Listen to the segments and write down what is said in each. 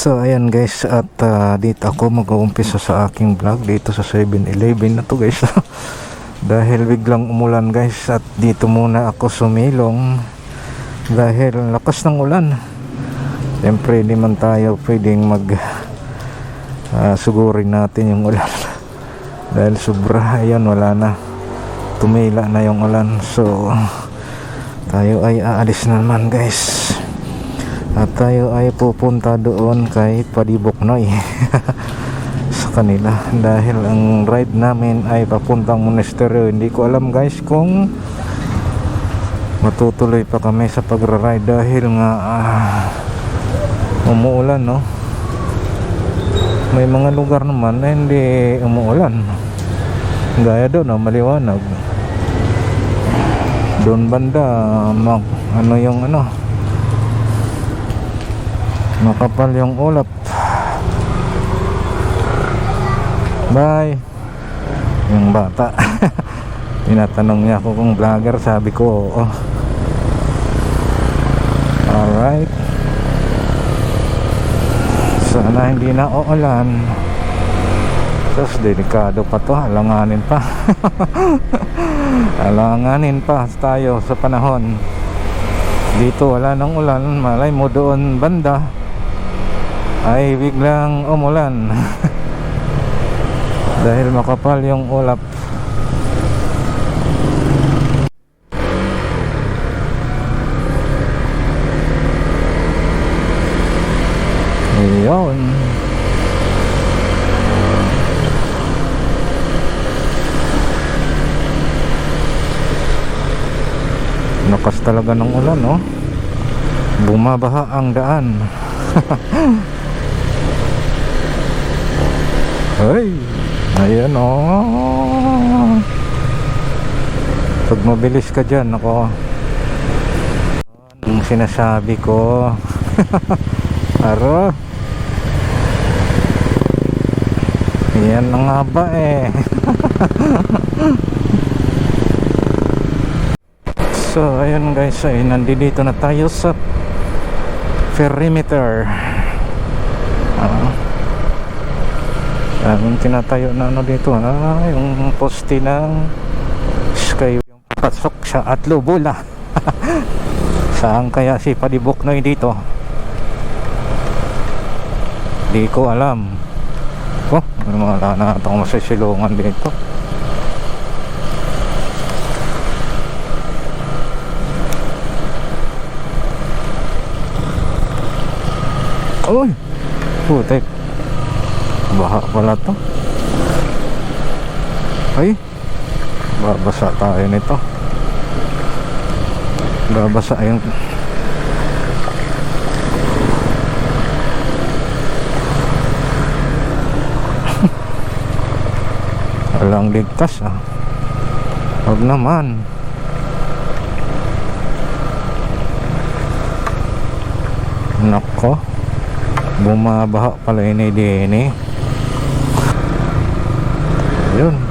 So ayan guys at ah, dito ako mag-uumpisa sa aking vlog dito sa 7-Eleven na to guys. Dahil biglang umulan guys at dito muna ako sumilong dahil lakas ng ulan. Siyempre hindi man tayo pwedeng mag ah, sugurin natin yung ulan. Dahil sobra ayan wala na. Tumila na yung ulan. So tayo ay aalis na naman guys at tayo ay pupunta doon kay Padibok Noy. Sa kanila. Dahil ang ride namin ay papuntang monasteryo. Hindi ko alam guys kung matutuloy pa kami sa pagra-ride dahil nga ah, umuulan no? May mga lugar naman na hindi umuulan. Gaya doon no, maliwanag. Doon banda mag, ano yung ano makapal yung ulap. Bye. Yung bata. Tinatanong niya ako kung vlogger sabi ko oo. Alright. Sana hindi na uulan. Tapos delikado pa to. Alanganin pa. Alanganin pa tayo sa panahon. Dito wala nang ulan. Malay mo doon banda ay biglang umulan dahil makapal yung ulap Ayun. Lakas talaga ng ulan, no? Bumabaha ang daan. Ay, ayan oh. Pag mabilis ka dyan, ako. Ang sinasabi ko. Aro. Yan na nga ba eh. so, ayun guys, ay nandito na tayo sa perimeter. Ah. Ang tinatayo na ano dito, ah, yung poste ng Sky yung pasok sa Atlo Bula. Saan kaya si Padibok Noy dito? Di ko alam. Oh, ano mga na itong masisilungan dito. Uy! Putek. Baha pala to. Ay! Babasa tayo nito. Babasa yung Walang ligtas ah. Huwag naman. Nako. Bumabaha pala ini din Yun.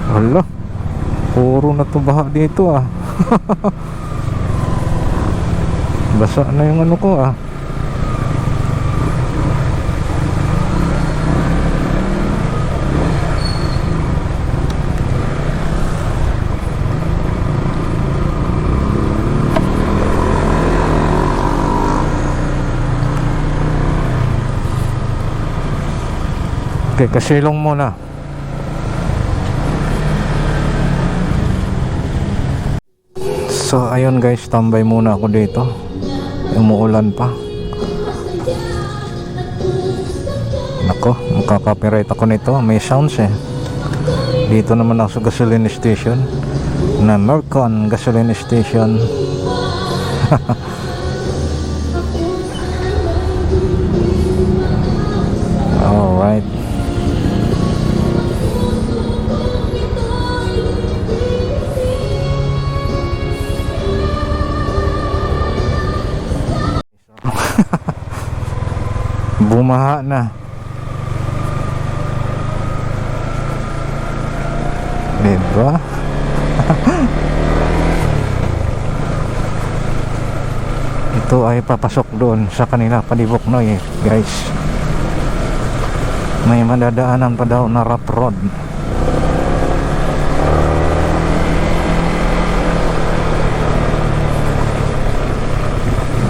Hala. Puro na to baha dito ah. Basa na yung ano ko ah. Okay, kasilong muna. So, ayun guys, tambay muna ako dito. Umuulan pa. Nako, makaka-copyright ako nito. May sounds eh. Dito naman ako sa gasoline station. Na Mercon gasoline station. Bumaha na. Diba? Ito ay papasok doon sa kanila palibok no eh, guys. may madadaanan pa daw na rough road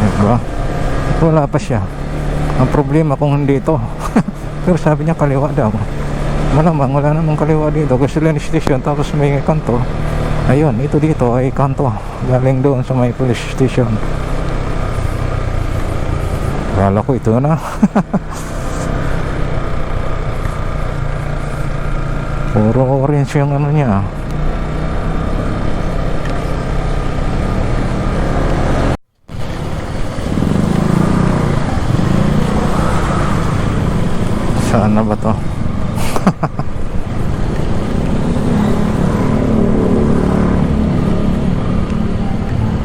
diba wala pa siya ang problema kung hindi ito. Pero sabi niya kaliwa daw. Malamang wala namang kaliwa dito. Gasoline station tapos may kanto. Ayun ito dito ay kanto. Galing doon sa may police station. Kala ko ito na. Puro orange yung ano niya Saan na ba to?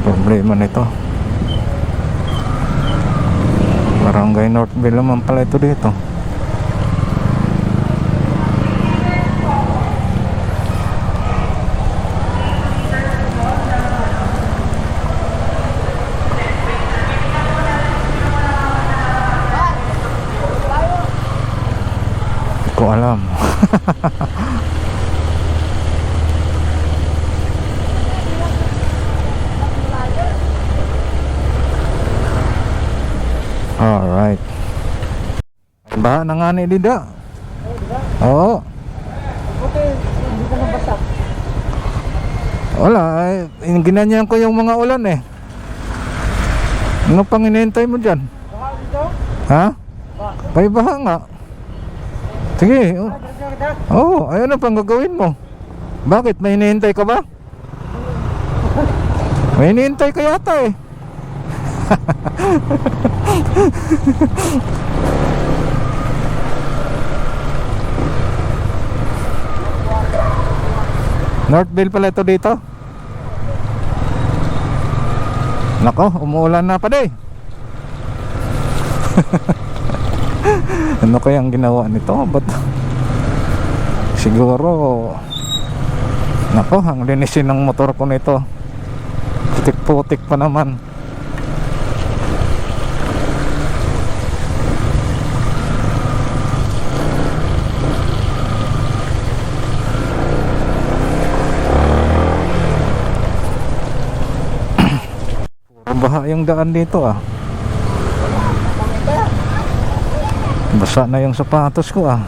Problema nito Barangay Northville naman pala ito dito Hindi ko alam Alright. Baha na nga ni Dida. Oo. Wala, eh, ginanyan ko yung mga ulan eh. Ano pang inihintay mo dyan? Ha? May baha nga. Sige. oh. Oo, oh, ayun na pang gagawin mo. Bakit? May hinihintay ka ba? May hinihintay ka yata eh. Northville pala ito dito. Nako, umuulan na pa din. ano kaya ang ginawa nito? Ba't siguro Nako, ang linisin ng motor ko nito. Putik-putik pa naman. Baha yung daan dito ah. Basa na yung sapatos ko ah.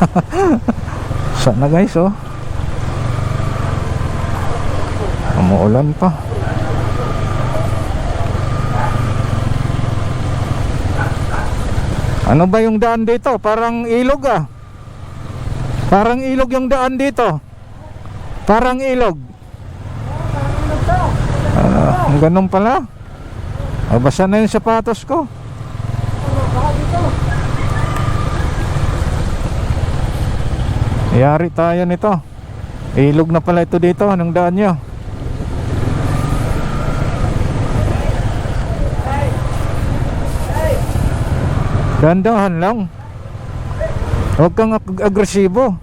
Basa na guys oh. Umuulan pa. Ano ba yung daan dito? Parang ilog ah. Parang ilog yung daan dito. Parang ilog. Ganun pala. Ah, basa na yung sapatos ko. Yari tayo nito. Ilog na pala ito dito. Anong daan nyo? Dandahan lang. Huwag kang ag- agresibo.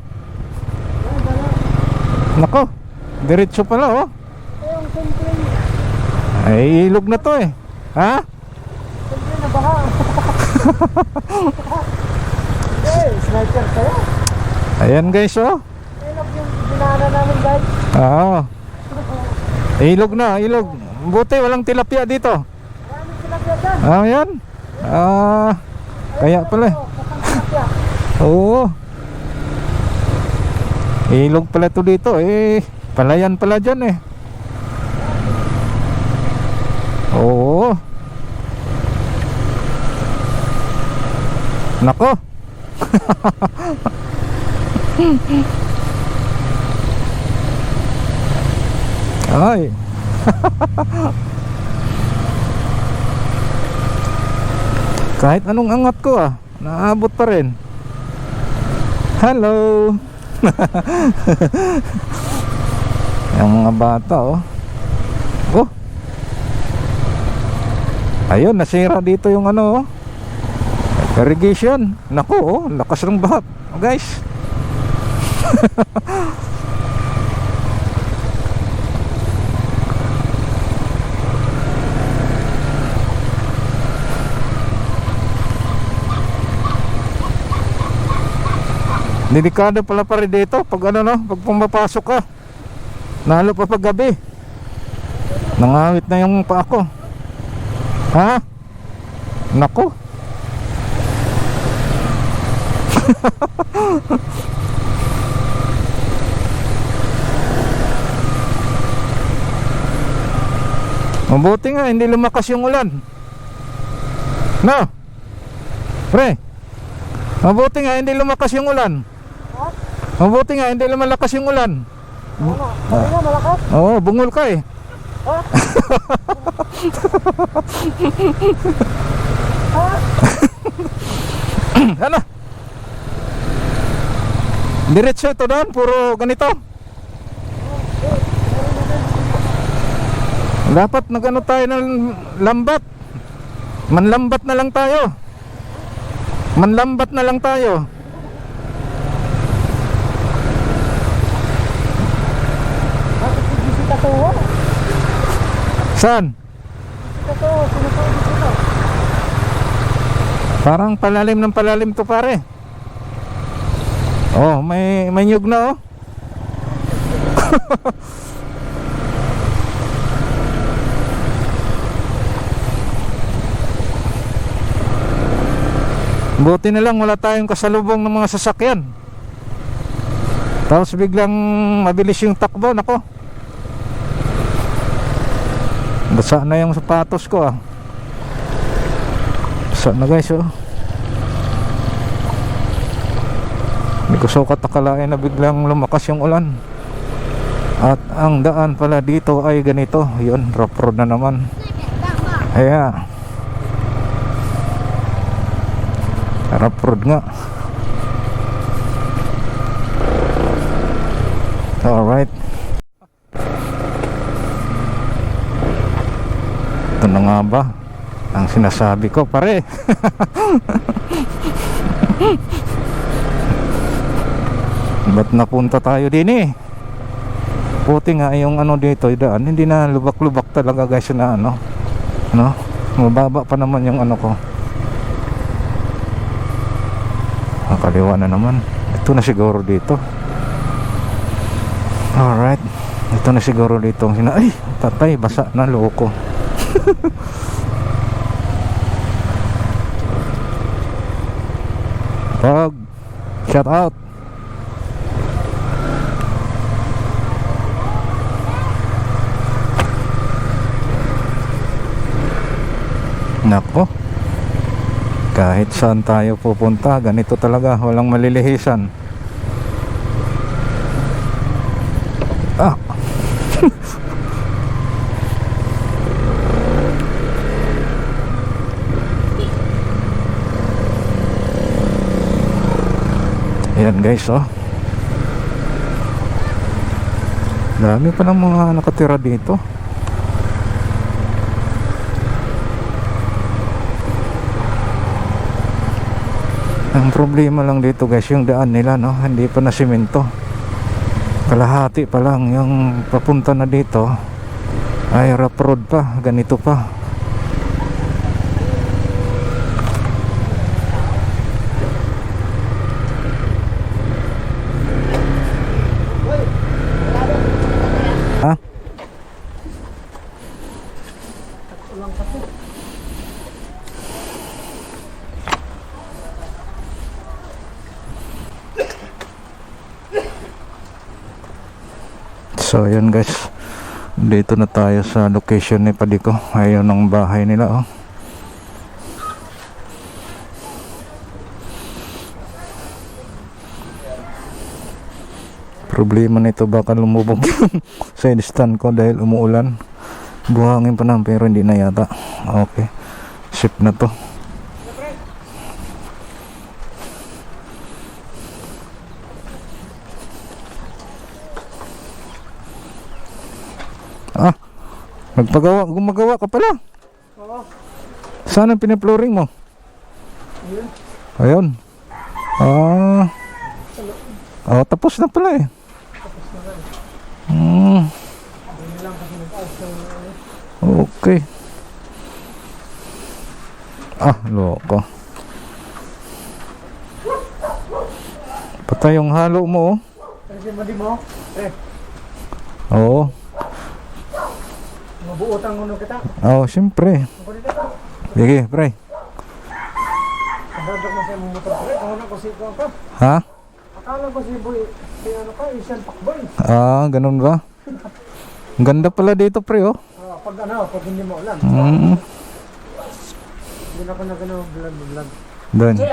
Nako, diretso pala oh. Ay, ilog na to eh. Ha? Eh, sniper kayo. Ayan guys oh. Ilog yung binana namin guys. Oo. Ilog na, ilog. Buti walang tilapia dito. Marami sila dyan. Ah, yan. Ah, kaya pala. Oo. Ilog pala to dito eh. Palayan pala dyan eh. Oo. Nako. Ay. Kahit anong angat ko ah, naabot pa rin. Hello. Yung mga bata oh. Ayun, nasira dito yung ano oh. Irrigation. Nako oh, lakas ng baha. Oh, guys. Delikado pala pa rin dito pag ano no, pag pumapasok ka. Lalo pa pag gabi. Nangawit na yung paa ko. Ha? Nako. Mabuti nga, hindi lumakas yung ulan. No? Pre, mabuti nga, hindi lumakas yung ulan. Mabuti nga, hindi lumalakas yung ulan. Oo nga, malakas. Oo, bungol ka eh. Ha? ano? Diretso ito doon, puro ganito. Dapat nagano tayo ng lambat. Manlambat na lang tayo. Manlambat na lang tayo. Bakit Saan? Katuwa, sinusunod dito. Parang palalim ng palalim to pare. Oh, may may nyug na oh. Buti na lang wala tayong kasalubong ng mga sasakyan. Tapos biglang mabilis yung takbo, nako. Basa na yung sapatos ko ah. Basa na guys oh. Hindi ko sukat akalain na biglang lumakas yung ulan. At ang daan pala dito ay ganito. Yun, rough road na naman. Kaya. Rough road nga. Alright. Ito na nga ba? Ang sinasabi ko pare. Ba't napunta tayo din eh? Puti nga yung ano dito, daan, hindi na lubak-lubak talaga guys na ano. Ano? Mababa pa naman yung ano ko. Nakaliwa na naman. Ito na siguro dito. Alright. Ito na siguro dito ang. Ay! Tatay, basa na loko. Pag shout out. Nako. Kahit saan tayo pupunta Ganito talaga Walang malilihisan Ayan guys oh. Dami pa ng mga nakatira dito. Ang problema lang dito guys Yung daan nila no? Hindi pa na simento Kalahati pa lang Yung papunta na dito. Ay rough road pa. Ganito pa So yun guys. Dito na tayo sa location ni Padiko Ayun ang bahay nila oh. Problema nito baka lumubog side stand ko dahil umuulan. Buhangin pa naman pero hindi na yata. Okay. Ship na to Magpagawa, gumagawa ka pala Oo. Saan ang pinaploring mo? Ayun. Ayun Ah Oh, tapos na pala eh Hmm Okay Ah, loko Patay yung halo mo, oh. Kasi mali mo. Eh, Oo. Mabuotang mo kita. Oo, siyempre. Dito ka. Sige, pre. Ha? Akala ko si boy, si ano ka, Asian Pakboy. Ah, ganun ba? Ganda pala dito, pre, oh. Ah, pag ano, pag hindi mo ulan. Mm, Hindi na ako na gano'n vlog vlog. doon.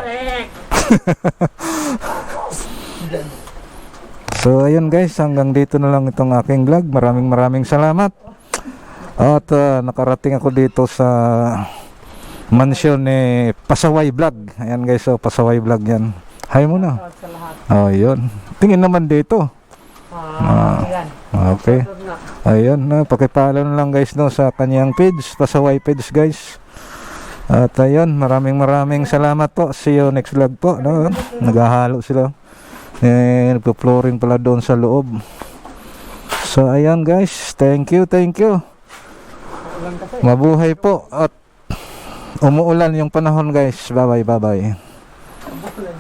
So ayun guys, hanggang dito na lang itong aking vlog. Maraming maraming salamat. At ah, nakarating ako dito sa mansion ni Pasaway Vlog. Ayan guys, so Pasaway Vlog yan. Hi muna. Oh, yun. Tingin naman dito. Ah, yan. Okay. Ayun, na pakipalo na lang guys no sa kanyang page, Pasaway page guys. At ayun, maraming maraming salamat po. See you next vlog po. No? Naghahalo sila. Eh, nagpo-flooring pala doon sa loob. So ayan guys, thank you, thank you. Mabuhay po at umuulan yung panahon guys. Bye bye, bye bye.